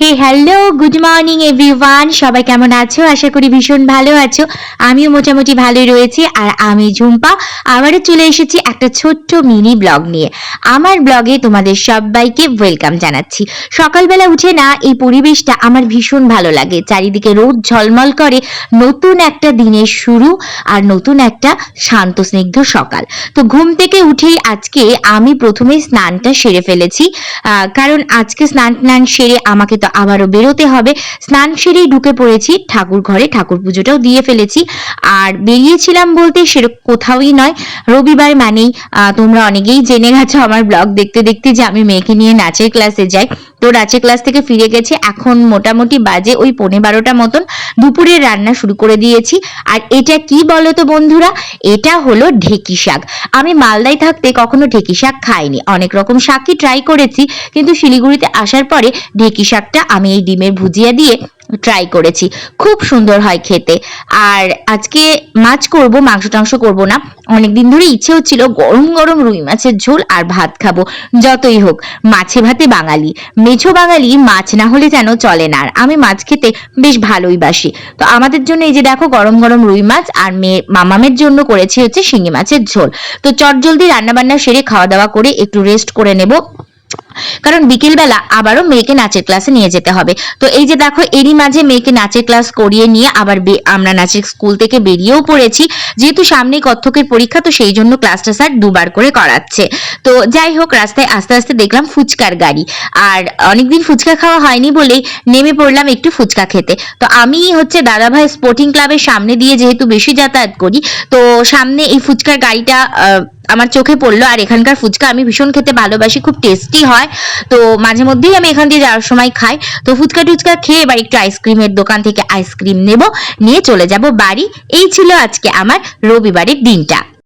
Hey hello good morning everyone সবাই কেমন আছো? আশা করি ভীষণ ভালো আছো। আমিও মোটামুটি ভালোই রয়েছি, আর আমি ঝুম্পা। আবারও চলে এসেছি একটা ছোট্ট মিনি ব্লগ নিয়ে। আমার ব্লগে তোমাদের সবাইকে ওয়েলকাম জানাচ্ছি। সকালবেলা উঠে না, এই পরিবেশটা আমার ভীষণ ভালো লাগে। চারিদিকে রোদ ঝলমল করে, নতুন একটা দিনের শুরু আর নতুন একটা শান্ত, স্নিগ্ধ সকাল। তো ঘুম থেকে উঠেই আজকে আমি প্রথমে স্নানটা সেরে ফেলেছি। কারণ আজকে স্নান টান সেরে আমাকে তো আবারও বেরোতে হবে। স্নান সেরেই ঢুকে পড়েছি, ঠাকুর ঘরে ঠাকুর পুজোটাও দিয়ে ফেলেছি। আর বেরিয়েছিলাম বলতে সেরকম কোথাওই নয়, রবিবার মানেই তোমরা অনেকেই জেনে গেছো আমার ব্লগ দেখতে দেখতে যে আমি মেয়েকে নিয়ে নাচের ক্লাসে যাই। তো রাচে ক্লাস থেকে ফিরে গেছে। এখন মোটামুটি বাজে ওই পনেরো বারোটা মতন। দুপুরের রান্না শুরু করে দিয়েছি। আর এটা কি বলো তো বন্ধুরা? এটা হলো ঢেকি শাক। আমি মালদায় থাকতে কখনো ঢেকি শাক খাইনি। অনেক রকম শাকই ট্রাই করেছি। কিন্তু শিলিগুড়িতে আসার পরে ঢেকি শাকটা আমি এই ডিমের ভুজিয়া দিয়ে ট্রাই করেছি। খুব সুন্দর হয় খেতে। আর আজকে মাছ করব মাংস টাংস করব না। অনেকদিন ধরে ইচ্ছে হচ্ছিল গরম গরম রুই মাছের ঝোল আর ভাত খাব। যতই হোক, মাছে ভাতে বাঙালি। মেছো বাঙালি মাছ না হলে যেন চলে না। আর আমি মাছ খেতে বেশ ভালোই বাসি। তো আমাদের জন্য এই যে দেখো গরম গরম রুই মাছ আর মেয়ে মামামের জন্য করেছি হচ্ছে শিঙি মাছের ঝোল। তো চট জলদি রান্নাবান্না সেরে খাওয়া দাওয়া করে একটু রেস্ট করে নেব। কারণ বিকেলবেলা আবারও মেয়েকে নাচের ক্লাসে নিয়ে যেতে হবে। তো এই যে দেখো, এরই মাঝে মেয়েকে নাচের ক্লাস করিয়ে নিয়ে আবার আমরা নাচের স্কুল থেকে বেরিয়েও পড়েছি। যেহেতু সামনেই কত্থকের পরীক্ষা, তো সেই জন্য ক্লাসটা স্যার দুবার করে করাচ্ছে। তো যাই হোক, রাস্তায় আস্তে আস্তে দেখলাম ফুচকার গাড়ি। আর অনেকদিন ফুচকা খাওয়া হয়নি বলেই নেমে পড়লাম একটু ফুচকা খেতে। তো আমি হচ্ছে দাদাভাই স্পোর্টিং ক্লাবের সামনে দিয়ে যেহেতু বেশি যাতায়াত করি, তো সামনে এই ফুচকার গাড়িটা আমার চোখে পড়ল। আর এখানকার ফুচকা আমি ভীষণ খেতে ভালোবাসি, খুব টেস্টি হয়। তো মাঝে মধ্যেই আমি এখান দিয়ে যাওয়ার সময় খাই। তো ফুচকা টুচকা খেয়ে এবার একটু আইসক্রিমের দোকান থেকে আইসক্রিম নেব। নিয়ে চলে যাব বাড়ি। এই ছিল আজকে আমার রবিবারের দিনটা।